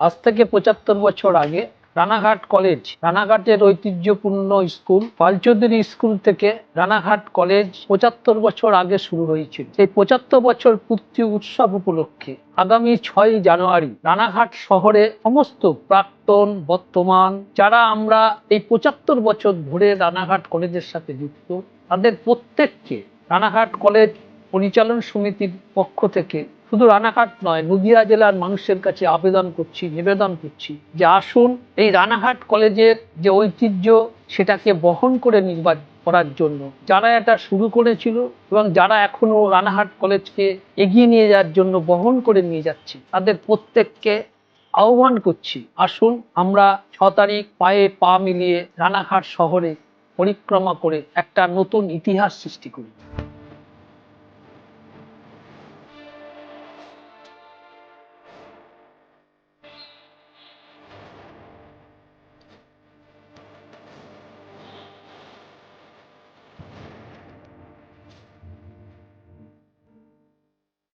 আজ থেকে পঁচাত্তর বছর আগে রানাঘাট কলেজ, রানাঘাটের ঐতিহ্যপূর্ণ স্কুল, পালচৌধুরী স্কুল থেকে রানাঘাট কলেজ পঁচাত্তর বছর আগে শুরু হয়েছিল। এই পঁচাত্তর বছর পূর্তি উৎসব উপলক্ষে আগামী ছয় জানুয়ারি রানাঘাট শহরে সমস্ত প্রাক্তন, বর্তমান যারা আমরা এই পঁচাত্তর বছর ধরে রানাঘাট কলেজের সাথে যুক্ত, তাদের প্রত্যেককে রানাঘাট কলেজ পরিচালন সমিতির পক্ষ থেকে শুধু রানাঘাট নয়, নদিয়া জেলার মানুষের কাছে আবেদন করছি, নিবেদন করছি যে আসুন এই রানাঘাট কলেজের যে ঐতিহ্য সেটাকে বহন করে নির্বাচন করার জন্য। যারা এটা শুরু করেছিল এবং যারা এখনও রানাঘাট কলেজকে এগিয়ে নিয়ে যাওয়ার জন্য বহন করে নিয়ে যাচ্ছে, তাদের প্রত্যেককে আহ্বান করছি, আসুন আমরা ছ তারিখ পায়ে পা মিলিয়ে রানাঘাট শহরে পরিক্রমা করে একটা নতুন ইতিহাস সৃষ্টি করি।